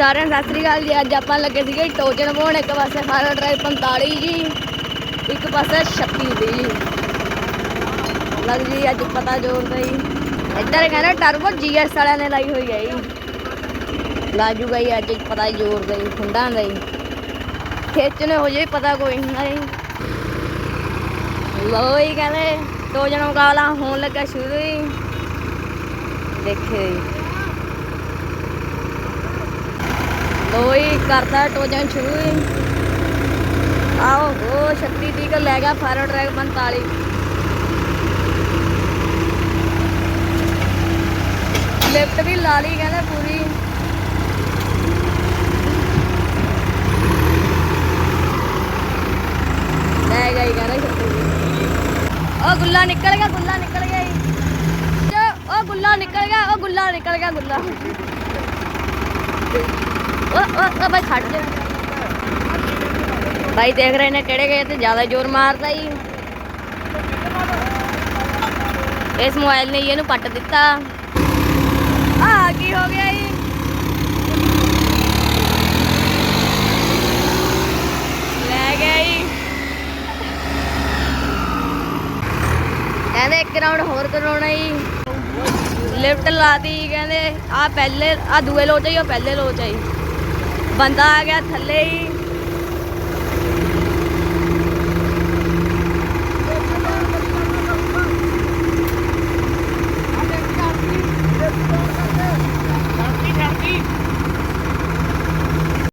ਸਾਰਿਆਂ ਨੂੰ ਸਤਿ ਸ੍ਰੀ ਅਕਾਲ ਜੀ। ਅੱਜ ਆਪਾਂ ਲੱਗੇ ਸੀਗੇ ਟੋਜਨ ਪਾਉਣ ਇੱਕ ਪਾਸੇ ਫਾਇਰ ਡਰਾਈਵ 45 ਜੀ, ਇੱਕ ਪਾਸੇ 36 ਦੀ ਲੱਗ ਜੀ, ਅੱਜ ਪਤਾ ਜੋਰ ਦਾ ਜੀ। ਇੱਧਰ ਕਹਿੰਦੇ ਟਰਬੋ ਜੀਐਸ ਵਾਲਿਆਂ ਨੇ ਲਾਈ ਹੋਈ ਹੈ ਜੀ। ਲਾਜੂਗਾ ਜੀ, ਅੱਜ ਪਤਾ ਜੋਰ ਦਾ ਜੀ, ਖੁੰਡਾਂ ਦਾ ਜੀ। ਖੇਚਣੇ ਹੋ ਜੇ, ਪਤਾ ਕੋਈ ਨਹੀਂ ਲੋ ਕਹਿੰਦੇ, ਟੋਜਨ ਮੁਕਾਬਲਾ ਹੋਣ ਲੱਗਾ ਸ਼ੁਰੂ ਹੀ ਦੇਖੇ ਜੀ ਲੋਈ ਕਰਦਾ ਟੋਜਨ ਸ਼ੁਰੂ ਹੀ ਆਓ ਉਹ 36 ਤੀਕ ਲੈ ਗਿਆ ਫਾਇਰ ਟਰੈਕ 45 ਲਿਫਟ ਵੀ ਲਾ ਲਈ ਕਹਿੰਦੇ ਪੂਰੀ। ਲੈ ਗਈ ਕਹਿੰਦੇ 36 ਉਹ ਗੁੱਲਾ ਨਿਕਲ ਗਿਆ, ਗੁੱਲਾ ਨਿਕਲ ਗਿਆ ਜੀ। ਜੋ ਉਹ ਗੁੱਲਾ ਨਿਕਲ ਗਿਆ ਉਹ ਗੁੱਲਾ ਨਿਕਲ ਗਿਆ, ਗੁੱਲਾ। ਉਹ ਉਹ ਬਾਈ ਖੜ ਜਾ ਬਾਈ ਦੇਖ ਰਹੇ ਨੇ ਕਿਹੜੇ ਗਏ ਤੇ ਜ਼ਿਆਦਾ ਜ਼ੋਰ ਮਾਰਦਾ ਜੀ। ਇਸ ਮੋਬਾਈਲ ਨੇ ਇਹਨੂੰ ਪੱਟ ਦਿੱਤਾ। ਆ ਕੀ ਹੋ ਗਿਆ ਜੀ? ਲੈ ਗਿਆ ਜੀ। ਕਹਿੰਦੇ ਇੱਕ ਰਾਉਂਡ ਹੋਰ ਕਰਾਉਣਾ ਜੀ। ਲਿਫਟ ਲਾਤੀ ਜੀ ਕਹਿੰਦੇ ਆ ਪਹਿਲੇ ਆ ਦੂਏ ਲੋਚ ਆਈ ਉਹ ਪਹਿਲੇ ਲੋਚ ਆਈ ਬੰਦਾ ਆ ਗਿਆ ਥੱਲੇ ਹੀ।